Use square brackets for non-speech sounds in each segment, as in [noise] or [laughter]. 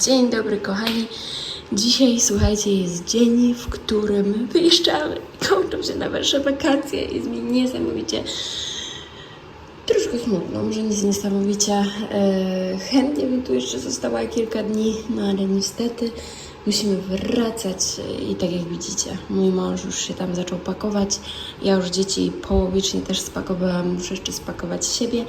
Dzień dobry, kochani. Dzisiaj, słuchajcie, jest dzień, w którym wyjeżdżamy. Kończą się na wasze wakacje. Jest mi niesamowicie troszkę smutno, może nic niesamowicie. E, chętnie bym tu jeszcze została kilka dni, no ale niestety musimy wracać i tak jak widzicie, mój mąż już się tam zaczął pakować. Ja już dzieci połowicznie też spakowałam, muszę jeszcze spakować siebie,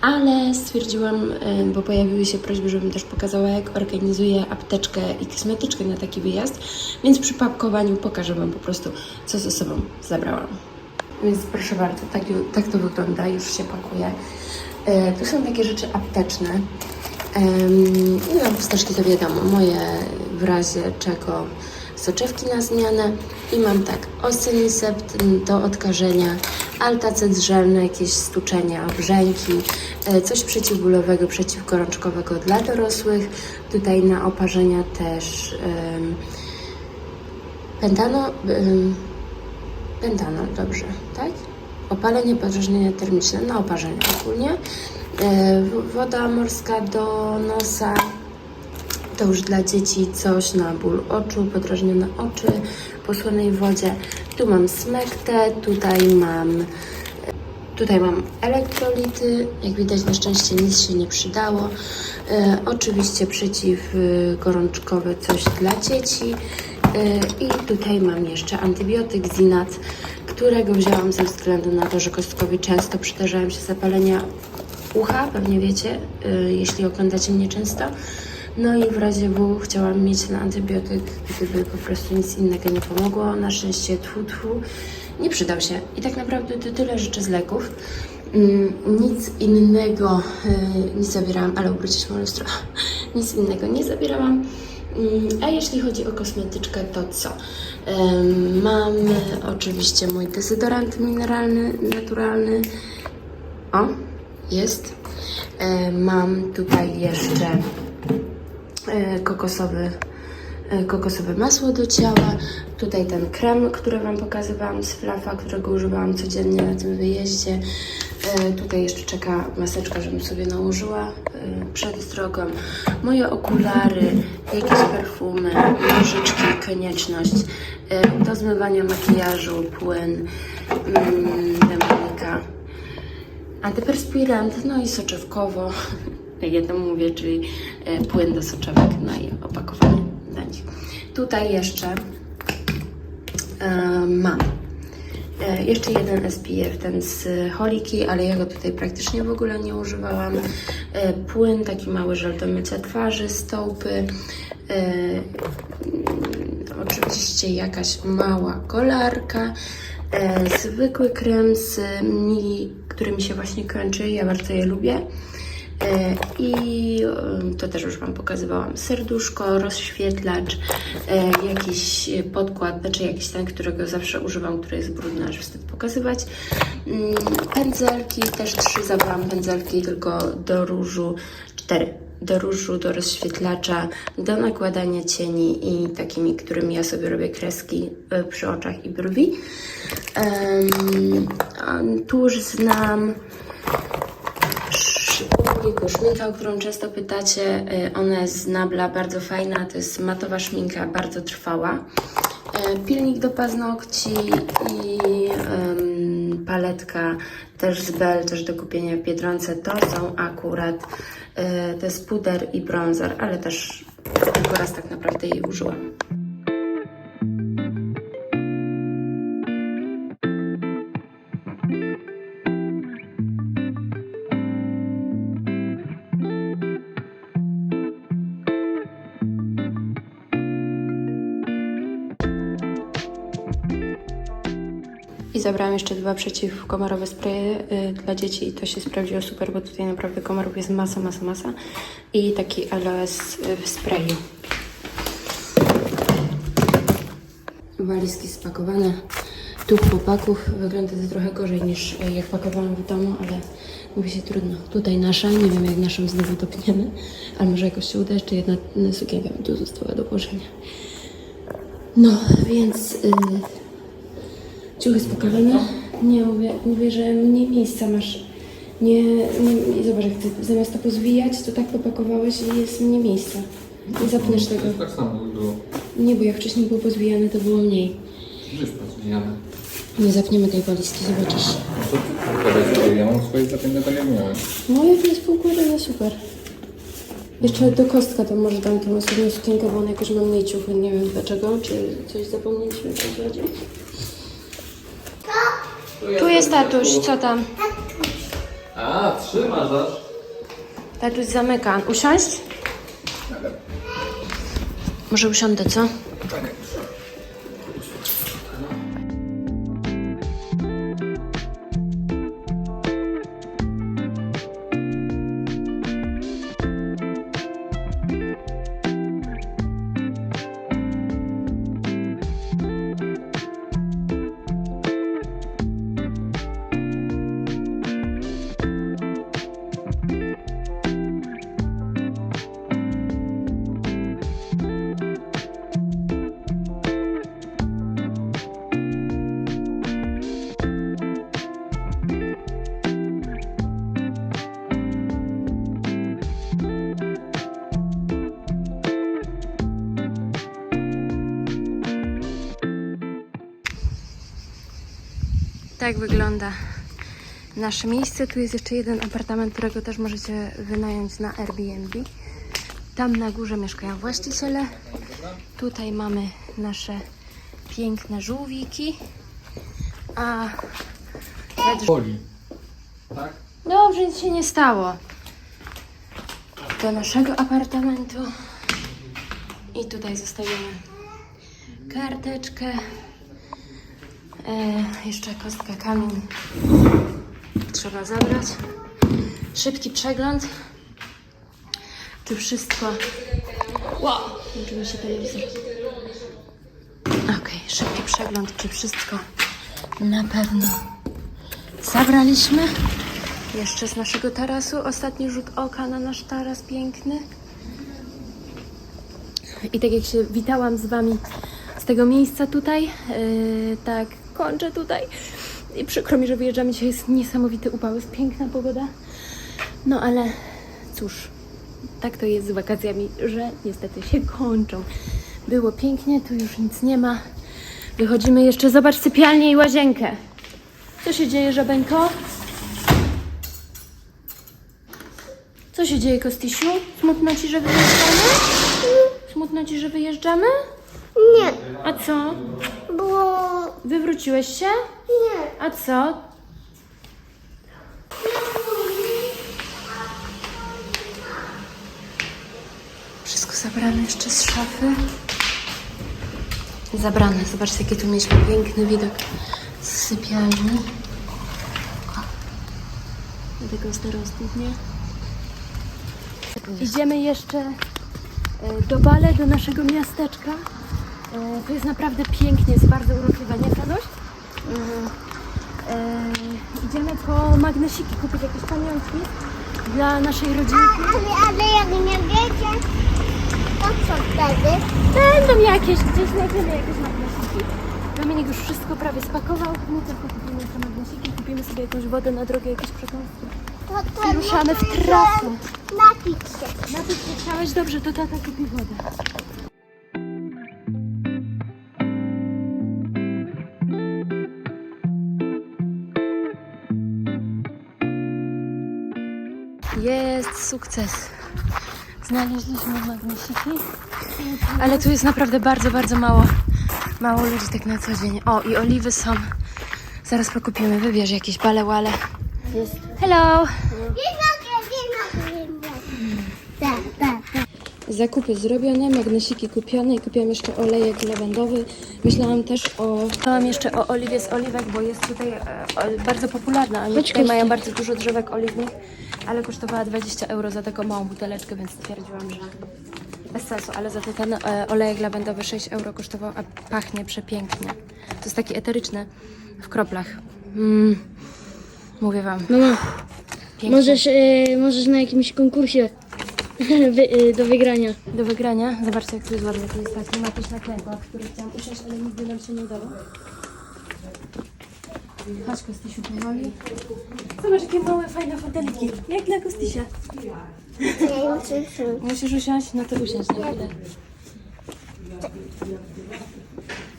ale stwierdziłam, e, bo pojawiły się prośby, żebym też pokazała, jak organizuję apteczkę i kosmetyczkę na taki wyjazd, więc przy pakowaniu pokażę Wam po prostu, co ze sobą zabrałam. Więc proszę bardzo, tak, tak to wygląda, już się pakuje. Tu są takie rzeczy apteczne. No, wsteczki to wiadomo, moje w razie czego soczewki na zmianę. I mam tak, Osynisept do odkażenia, altacet żelny, jakieś stuczenia, brzęki, e, coś przeciwbólowego, przeciwgorączkowego dla dorosłych. Tutaj na oparzenia też em, pentano, Pentanol, dobrze, tak? Opalenie, podrażnienia termiczne, na oparzenie ogólnie. E, Woda morska do nosa, to już dla dzieci coś na ból oczu, podrażnione oczy po słonej wodzie. Tu mam smektę, tutaj mam Tutaj mam elektrolity, jak widać na szczęście nic się nie przydało. E, oczywiście przeciwgorączkowe coś dla dzieci. E, I tutaj mam jeszcze antybiotyk Zinat, którego wzięłam ze względu na to, że kostkowi często przydarzają się zapalenia ucha, pewnie wiecie, e, jeśli oglądacie mnie często. No i w razie W chciałam mieć ten antybiotyk, gdyby po prostu nic innego nie pomogło. Na szczęście tfu, tfu, nie przydał się. I tak naprawdę to tyle rzeczy z leków. Mm, Nic innego y, nie zabierałam, ale obrócić moje lustro. [laughs] Nic innego nie zabierałam. A jeśli chodzi o kosmetyczkę, to co? Mam y, oczywiście mój dezodorant mineralny, naturalny. O, jest. E, Mam tutaj jeszcze kokosowy, e, kokosowe masło do ciała. Tutaj ten krem, który Wam pokazywałam z Flafa, którego używałam codziennie na tym wyjeździe. E, Tutaj jeszcze czeka maseczka, żebym sobie nałożyła e, przed drogą. Moje okulary, jakieś perfumy, nożyczki, konieczność. e, Do zmywania makijażu, płyn, mm, demonika. Antyperspirant, no i soczewkowo, to mówię, czyli e, płyn do soczewek, no i opakowanie nich. Tutaj jeszcze e, mam e, jeszcze jeden SPF, ten z Holiki, ale ja go tutaj praktycznie w ogóle nie używałam. Płyn, taki mały żel do mycia twarzy, stołpy. Mm, oczywiście jakaś mała kolarka. Zwykły krem z mili, który mi się właśnie kończy, ja bardzo je lubię. E, I to też już Wam pokazywałam. Serduszko, rozświetlacz, e, jakiś podkład, znaczy jakiś ten, którego zawsze używam, który jest brudny, aż wstyd pokazywać. Mm, Pędzelki, też trzy zabrałam pędzelki, tylko do różu, cztery. Do różu, do rozświetlacza, do nakładania cieni i takimi, którymi ja sobie robię kreski e, przy oczach i brwi. A tuż znam Szybko szminka, o którą często pytacie, y, ona jest z Nabla, bardzo fajna, to jest matowa szminka, bardzo trwała. Y, Pilnik do paznokci i em, paletka też z Bell, też do kupienia w Biedronce. To są akurat, y, to jest puder i bronzer, ale też tylko raz tak naprawdę jej użyłam. Zabrałam jeszcze dwa przeciwkomarowe spreje y, dla dzieci i to się sprawdziło super, bo tutaj naprawdę komarów jest masa, masa, masa. I taki aloes y, w sprayu. Walizki spakowane. Tu chłopaków wygląda to trochę gorzej niż y, jak pakowałam w domu, ale mówi się trudno. Tutaj nasza, nie wiem jak naszą znowu dopniemy, ale może jakoś się uda. Jeszcze jedna sukienka mi tu została do położenia. No, więc... Ciuchy spakowane? Nie, mówię, mówię, że mniej miejsca masz. Nie, nie, zobacz, jak ty zamiast to pozwijać, to tak popakowałeś i jest mniej miejsca. Nie zapniesz tego. Tak samo było. Nie, bo jak wcześniej było pozbijane, to było mniej. Gdzieś pozbijane. Nie zapniemy tej walizki, zobaczysz. Co ty podać sobie? Ja mam swoje zapięte tak jak miałem. No jak jest poukładane, super. Jeszcze do kostka to może dam tą osobną sukienkę, bo ona jakoś ma mniej ciuchy, nie wiem dlaczego, czy coś zapomnieliśmy w razie. Tu jest tatuś, co tam? A, trzymasz aż. Tatuś zamyka. Usiąść? Może usiądę, co? Tak wygląda nasze miejsce. Tu jest jeszcze jeden apartament, którego też możecie wynająć na Airbnb. Tam na górze mieszkają właściciele. Tutaj mamy nasze piękne żółwiki. A Boli. Tak? dobrze, nic się nie stało. Do naszego apartamentu. I tutaj zostawimy karteczkę. E, jeszcze kostka kamień trzeba zabrać. Szybki przegląd. Czy wszystko. Wow! Włączył mi się telewizor. Okej, szybki przegląd, czy wszystko na pewno zabraliśmy. Jeszcze z naszego tarasu ostatni rzut oka na nasz taras piękny. I tak jak się witałam z Wami z tego miejsca tutaj, yy, tak kończę tutaj. I przykro mi, że wyjeżdżamy. Dzisiaj jest niesamowity upał, jest piękna pogoda. No ale cóż, tak to jest z wakacjami, że niestety się kończą. Było pięknie, tu już nic nie ma. Wychodzimy jeszcze, zobacz sypialnię i łazienkę. Co się dzieje, żabeńko? Co się dzieje, Kostysiu? Smutno ci, że wyjeżdżamy? Smutno ci, że wyjeżdżamy? Nie, A co? bo Wywróciłeś się? nie. A co? Wszystko zabrane jeszcze z szafy. Zabrane. Zobaczcie, jaki tu mieliśmy piękny widok z sypialni. Do tego starostów, nie? Idziemy jeszcze e, do Bale, do naszego miasteczka. E, To jest naprawdę pięknie, jest bardzo urokliwe, nie Sanuś? E, idziemy po magnesiki kupić jakieś pamiątki dla naszej rodzinki. Ale, ale jak nie wiecie, to co wtedy? Będą jakieś, gdzieś znajdziemy jakieś magnesiki. Dominik już wszystko prawie spakował. My tylko kupimy te magnesiki, kupimy sobie jakąś wodę na drogę, jakieś przekąski. To, to I ruszamy w trasę. Napić się. Napić się chciałeś? Dobrze, to tata kupi wodę. Jest sukces. Znaleźliśmy magnesiki, ale tu jest naprawdę bardzo, bardzo mało, mało ludzi tak na co dzień. O, i oliwy są. Zaraz pokupimy. Wybierz jakieś balewale. Hello! Tak, tak, tak. Zakupy zrobione, magnesiki kupione i kupiłam jeszcze olejek lawendowy. Myślałam też o... Myślałam jeszcze o oliwie z oliwek, bo jest tutaj e, o, bardzo popularna. Oni tutaj mają bardzo dużo drzewek oliwnych, ale kosztowała 20 euro za taką małą buteleczkę, więc stwierdziłam, że bez sensu. Ale za to ten e, olejek lawendowy 6 euro kosztował, a pachnie przepięknie. To jest taki eteryczny w kroplach. Mm, mówię wam. Mama, Pięknie. możesz, y, możesz na jakimś konkursie [laughs] wy, y, do wygrania. Do wygrania. Zobaczcie, jak tu jest ładnie. Tu jest taki napis na klękach, który chciałam usiąść, ale nigdy nam się nie udało. Chodź Kostysiu powoli. Zobacz jakie małe, fajne foteliki. Jak dla Kostysia. Ja. Musisz usiąść? No to usiądź na chwilę.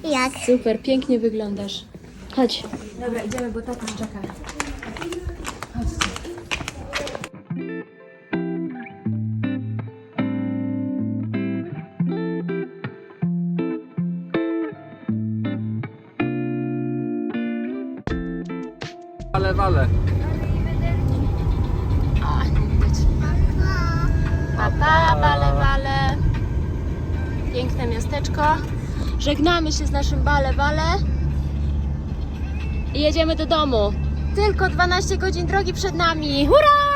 Jak? Super, pięknie wyglądasz. Chodź. Dobra, idziemy, bo tata czeka. Żegnamy się z naszym bale, bale. I jedziemy do domu. Tylko 12 godzin drogi przed nami. Hurra!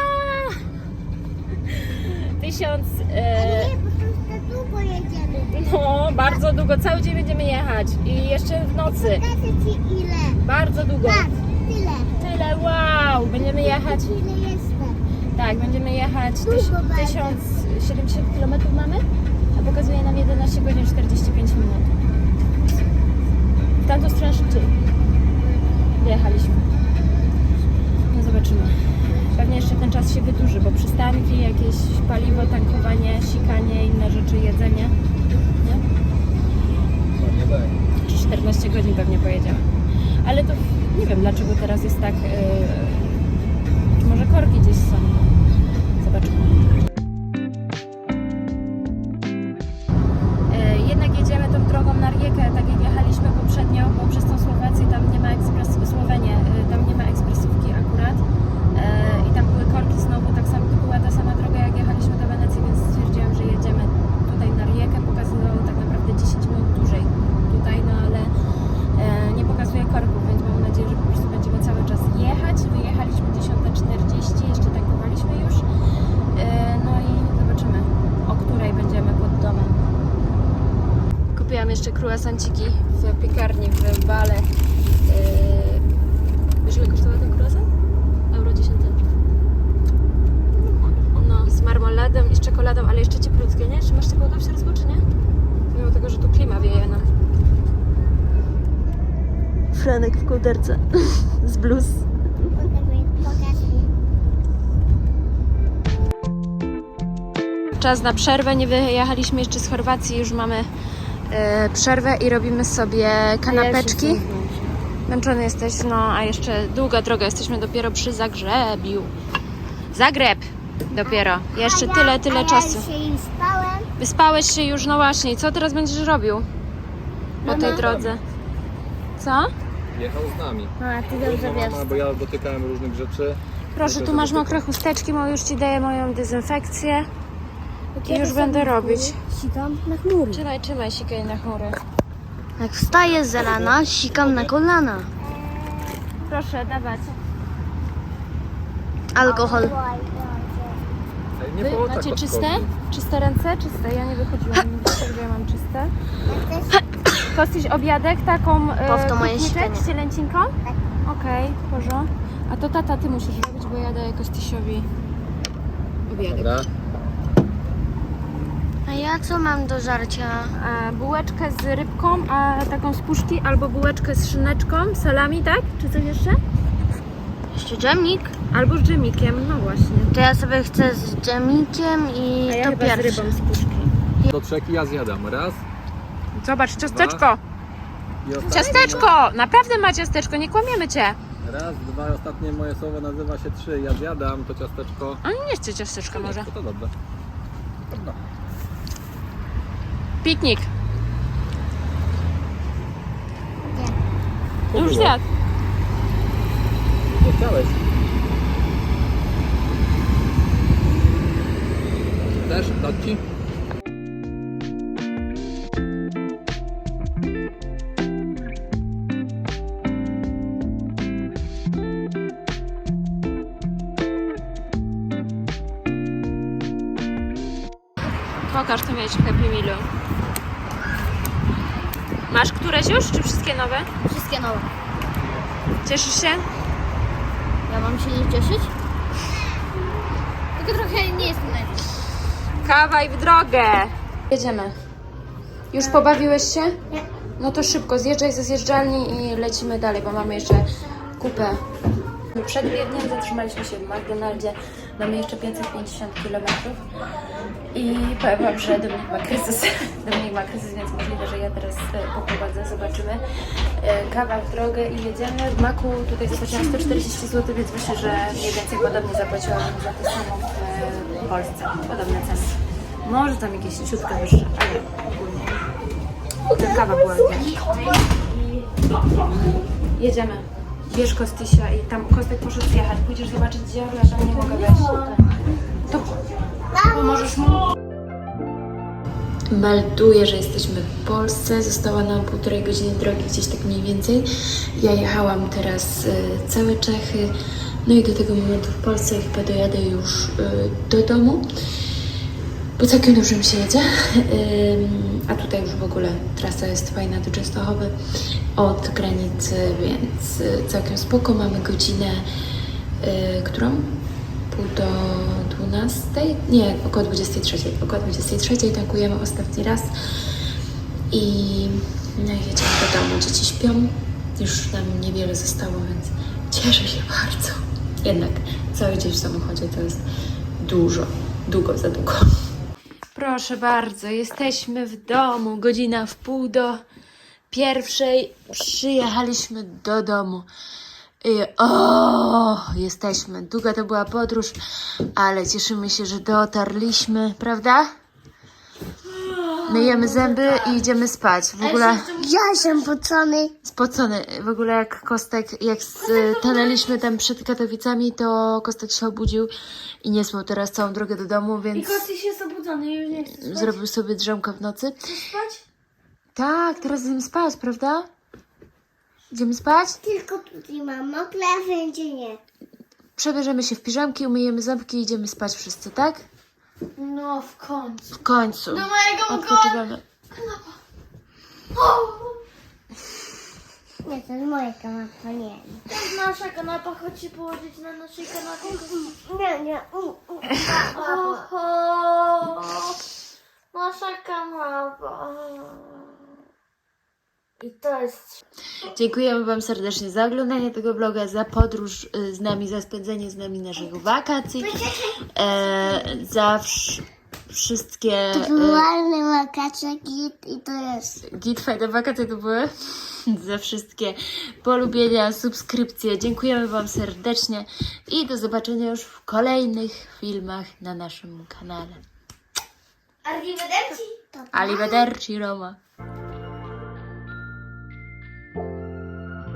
Tysiąc... Nie, bo to już za długo jedziemy. no, bardzo długo. Cały dzień będziemy jechać. I jeszcze w nocy. Pokażę ci ile. Bardzo długo. Patrz, tyle. Tyle, wow! Będziemy jechać... Ile jestem. Tak, będziemy jechać tyś, bardzo. 1070 km mamy, a pokazuje nam 11 godzin 45 minut. Tamtą stronę szybciej dojechaliśmy. No zobaczymy. Pewnie jeszcze ten czas się wydłuży, bo przystanki, jakieś paliwo, tankowanie, sikanie, inne rzeczy, jedzenie. Jeszcze kruasanciki w piekarni w Bale. E, wiesz ile kosztował ten kruasan? Euro 10 centów. No, z marmoladem i z czekoladą, ale jeszcze cieplutkie, nie? Czy masz ciepłego w środku, czy nie? Mimo tego, że tu klima wieje nam. Franek w kołderce [laughs] z bluz. Czas na przerwę, nie wyjechaliśmy jeszcze z Chorwacji, już mamy przerwę i robimy sobie kanapeczki. Męczony jesteś, no a jeszcze długa droga, jesteśmy dopiero przy Zagrzebiu. Zagreb dopiero, jeszcze A ja- tyle, tyle a czasu. Ja się spałem. Wyspałeś się już, no właśnie, co teraz będziesz robił po tej drodze? Co? Jechał z nami. A, ty dobrze wiesz. Bo ja dotykałem różnych rzeczy. Proszę, tu masz mokre chusteczki, bo już Ci daję moją dezynfekcję. I już będę robić. Sikam na chmury. Trzymaj, trzymaj, sikaj na chmury. Jak wstaję z rana, sikam na kolana. Proszę, dawać. Alkohol. Nie Wy było tak macie czyste? Czyste ręce? Czyste. Ja nie wychodziłam, wiem, że ja mam czyste. Kostyś obiadek, taką e, Powto moje kuchniczek sikanie. z cielęcinką? Okej, okay, porządku. A to tata, ty musisz robić, bo ja daję Kostysiowi obiadek. Dobra. A ja co mam do żarcia? A bułeczkę z rybką, a taką z puszki, albo bułeczkę z szyneczką, salami, tak? Czy coś jeszcze? Jeszcze dżemik? Albo z dżemikiem, no właśnie. To ja sobie chcę z dżemikiem i A ja to chyba z pierwsze. rybą z puszki. Do trzech i ja zjadam. Raz Zobacz, ciasteczko! i ostatnie. Ciasteczko! Naprawdę ma ciasteczko, nie kłamiemy cię. Raz, dwa, ostatnie moje słowo nazywa się trzy. Ja zjadam to ciasteczko. A nie chce ciasteczka może. To, to dobrze. Dobra. Piknik. To Już było. zjadł. Nie chciałeś. Też? Dać ci? Pokaż, co miałeś w Happy Mealu. Masz któreś już, czy wszystkie nowe? Wszystkie nowe. Cieszysz się? Ja mam się nie cieszyć? Tylko trochę nie jestem najpierw. Kawaj w drogę! Jedziemy. Już pobawiłeś się? No to szybko, zjeżdżaj ze zjeżdżalni i lecimy dalej, bo mamy jeszcze kupę. Przed biegiem zatrzymaliśmy się w McDonaldzie. Mamy jeszcze 550 km. I powiem Wam, że Dominik ma kryzys. [laughs] Dominik ma kryzys, więc możliwe, że ja teraz e, poprowadzę, zobaczymy. E, Kawa w drogę i jedziemy. W Maku tutaj zapłaciłam 140 zł, więc myślę, że mniej więcej podobnie zapłaciłam za to samo w Polsce. Podobne ceny. Może tam jakieś ciutkę wyższe, ale ogólnie. Kawa była. Jedziemy. Bierz Kostysia i tam Kostek poszedł zjechać. Pójdziesz zobaczyć gdzie, tam nie mogę wejść. To pomożesz mu? Melduję, że jesteśmy w Polsce. Została nam półtorej godziny drogi, gdzieś tak mniej więcej. Ja jechałam teraz y, całe Czechy. No i do tego momentu w Polsce chyba dojadę już y, do domu. Bo całkiem mi się jedzie. A tutaj już w ogóle trasa jest fajna do Częstochowy od granicy, więc y, całkiem spoko. Mamy godzinę, y, którą? Pół do 12? Nie, około 23. Około 23 tankujemy ostatni raz i no, jedziemy do domu. Dzieci śpią. Już nam niewiele zostało, więc cieszę się bardzo. Jednak cały dzień w samochodzie to jest dużo, długo za długo. Proszę bardzo, jesteśmy w domu. Godzina w pół do pierwszej. Przyjechaliśmy do domu. I o, jesteśmy. Długa to była podróż, ale cieszymy się, że dotarliśmy, prawda? Myjemy zęby i idziemy spać. W ogóle Ja jestem pocony. spocony. W ogóle jak Kostek, jak stanęliśmy tam przed Katowicami, to Kostek się obudził i nie spał teraz całą drogę do domu, I więc jest obudzony, już nie chce spać. zrobił sobie drzemkę w nocy. Chcesz spać? Tak, teraz idziemy spać, prawda? Idziemy spać? Tylko tutaj mam mokre, a wszędzie nie. Przebierzemy się w piżamki, umyjemy ząbki i idziemy spać wszyscy, tak? No w końcu. W końcu. Do mojego Odpoczywamy. [laughs] Nie, to jest moja kanapa, nie. To jest nasza kanapa, chodź się położyć na naszej kanapie. Nie, nie. u, u. Oho, nasza kanapa. I to jest... Dziękujemy Wam serdecznie za oglądanie tego vloga, za podróż y, z nami, za spędzenie z nami naszych wakacji, e, za wsz- wszystkie... y, Ładny makaczek i, i to jest. Git fajne wakacje to były. [laughs] Za wszystkie polubienia, subskrypcje. Dziękujemy Wam serdecznie i do zobaczenia już w kolejnych filmach na naszym kanale. Arrivederci. Arrivederci Roma.